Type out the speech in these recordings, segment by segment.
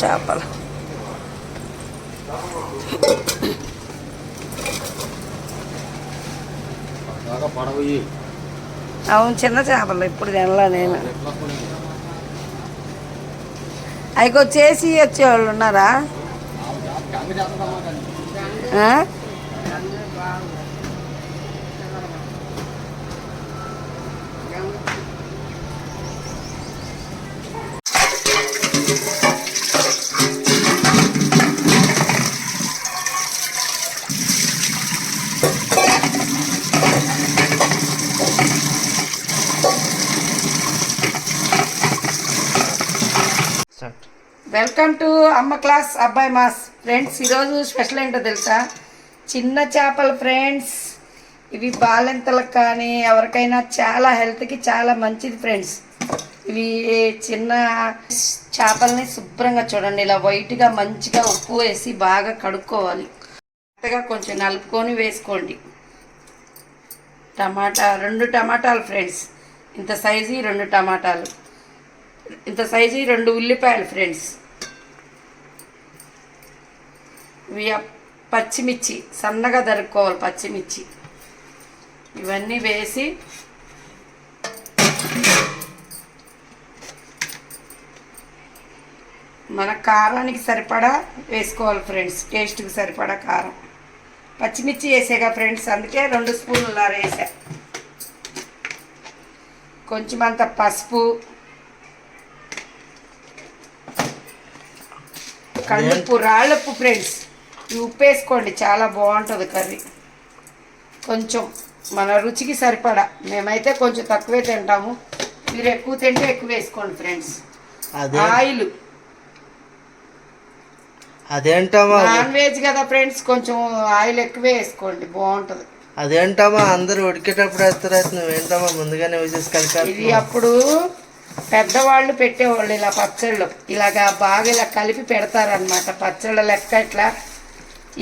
చేపలు బాగా పడవయి అవును చిన్న చేపలు ఇప్పుడు తినలా నేను. అవి వచ్చేసి వచ్చేవాళ్ళు ఉన్నారా? వెల్కమ్ టు అమ్మ క్లాస్ అబ్బాయి మాస్. ఫ్రెండ్స్ ఈరోజు స్పెషల్ ఏంటో తెలుసా? చిన్న చేపలు ఫ్రెండ్స్. ఇవి బాలింతలకు కానీ ఎవరికైనా చాలా హెల్త్కి చాలా మంచిది ఫ్రెండ్స్. ఇవి చిన్న చేపల్ని శుభ్రంగా చూడండి. ఇలా వైట్గా మంచిగా ఉప్పు వేసి బాగా కడుక్కోవాలి. కొత్తగా కొంచెం నలుపుకొని వేసుకోండి. టమాటా రెండు టమాటాలు ఫ్రెండ్స్. ఇంత సైజు రెండు టమాటాలు. ఇంత సైజు రెండు ఉల్లిపాయలు ఫ్రెండ్స్ ఇవి ఆ పచ్చిమిర్చి సన్నగా దరుక్కోవాలి పచ్చిమిర్చి. ఇవన్నీ వేసి మన కారానికి సరిపడా వేసుకోవాలి ఫ్రెండ్స్ టేస్ట్కి సరిపడా కారం. పచ్చిమిర్చి వేసేగా ఫ్రెండ్స్ అందుకే రెండు స్పూన్లు అలా వేసా. కొంచెం అంత పసుపు కందుపు రాళ్ళప్పు ఫ్రెండ్స్. ఉప్పు వేసుకోండి చాలా బాగుంటుంది కర్రీ. కొంచెం మన రుచికి సరిపడా. మేమైతే కొంచెం తక్కువే తింటాము. మీరు ఎక్కువ తింటే ఎక్కువ వేసుకోండి ఫ్రెండ్స్. అదే. ఆయిల్. అదేంటమ్మా? నాన్ వెజ్ కదా ఫ్రెండ్స్ కొంచెం ఆయిల్ ఎక్కువే వేసుకోండి బాగుంటుంది. అదేంటమ్మా? అందరూ ఉడికేటప్పుడు వేస్తారు నువ్వేంటమ్మా? ముందుగానే వేసేసి ఇది అప్పుడు పెద్దవాళ్ళు పెట్టేవాళ్ళు ఇలా పచ్చళ్ళు. ఇలాగా బాగా ఇలా కలిపి పెడతారనమాట పచ్చళ్ళ లెక్క ఇట్లా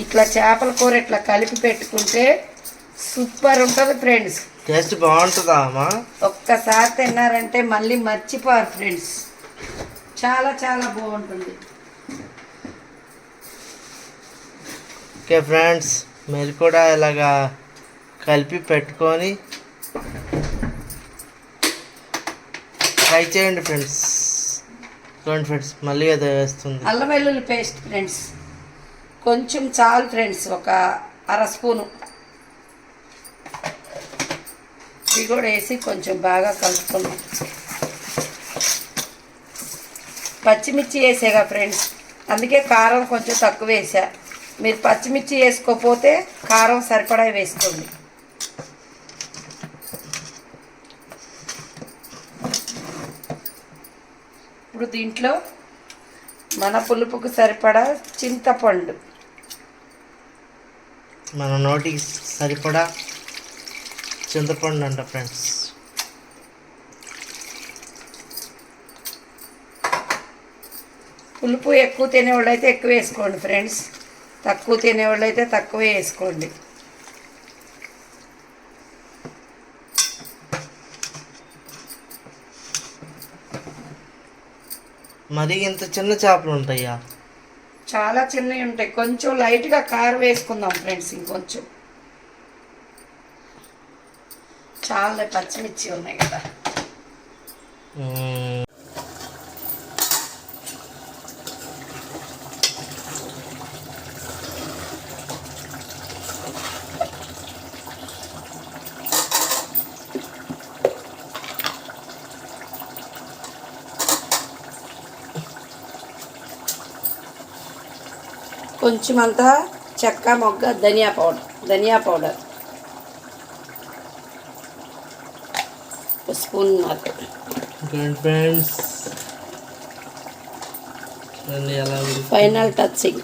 ఇట్లా చేపల కూర ఇట్లా కలిపి పెట్టుకుంటే సూపర్ ఉంటుంది ఫ్రెండ్స్. టేస్ట్ బాగుంటుందా అమ్మా? ఒక్కసారి తిన్నారంటే మళ్ళీ మర్చిపోరు ఫ్రెండ్స్. చాలా చాలా బాగుంటుంది. ఓకే ఫ్రెండ్స్ మీరు కూడా ఇలాగా కలిపి పెట్టుకొని ట్రై చేయండి ఫ్రెండ్స్. చూడండి ఫ్రెండ్స్ మళ్ళీ అది వేస్తుంది. అల్లం వెల్లుల్లి పేస్ట్ ఫ్రెండ్స్. కొంచెం చాలు ఫ్రెండ్స్ ఒక అర స్పూను. ఇవి కూడా వేసి కొంచెం బాగా కలుపుకున్నాం పచ్చిమిర్చి వేసేగా ఫ్రెండ్స్. అందుకే కారం కొంచెం తక్కువ వేసా. మీరు పచ్చిమిర్చి వేసుకోకపోతే కారం సరిపడా వేసుకోండి. ఇప్పుడు దీంట్లో మన పులుపుకు సరిపడా చింతపండు. మన నోటికి సరిపడా చింతపండు అంట ఫ్రెండ్స్. పులుపు ఎక్కువ తినేవాళ్ళు అయితే ఎక్కువ వేసుకోండి ఫ్రెండ్స్. తక్కువ తినేవాళ్ళు అయితే తక్కువ వేసుకోండి. మరి ఇంత చిన్న చేపలు ఉంటాయా చాలా చిన్నవి ఉంటాయి. కొంచెం లైట్గా కార్ వేసుకుందాం ఫ్రెండ్స్ ఇంకొంచెం. చాలా పచ్చిమిర్చి ఉన్నాయి కదా. కొంచెం అంతా చెక్క మొగ్గ ధనియా పౌడర్. ధనియా powder. Spoon friends final touching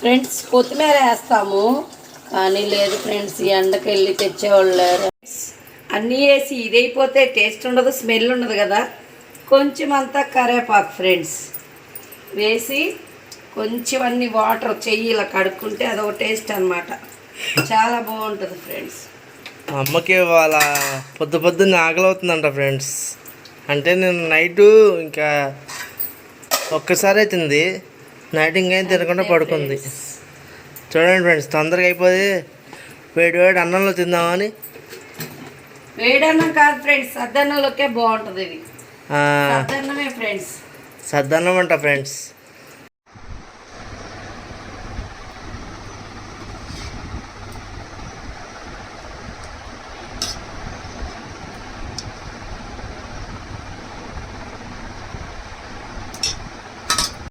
friends కొత్తిమీర వేస్తాము కానీ లేదు ఫ్రెండ్స్ ఈ ఎండకి వెళ్ళి తెచ్చేవాళ్ళు లేరు. అన్నీ వేసి ఇదైపోతే టేస్ట్ ఉండదు స్మెల్ ఉండదు కదా. కొంచెం అంతా కరేపాకు ఫ్రెండ్స్ వేసి కొంచెం అన్ని వాటర్ చెయ్యి ఇలా కడుక్కుంటే అదొక టేస్ట్ అన్నమాట. చాలా బాగుంటుంది ఫ్రెండ్స్ మా అమ్మకి వాళ్ళ పొద్దు పొద్దున్న ఆకలి అవుతుందంట ఫ్రెండ్స్ అంటే నేను నైటు ఇంకా ఒక్కసారి అవుతుంది నైట్ ఇంకేం తినకుండా పడుకుంది. చూడండి ఫ్రెండ్స్ తొందరగా అయిపోయి వేడి వేడి అన్నంలో తిందామని. వేడన్నం కాదు ఫ్రెండ్స్ సద్దన్నంలోకే బాగుంటుంది ఇది. సద్దన్నం అంట ఫ్రెండ్స్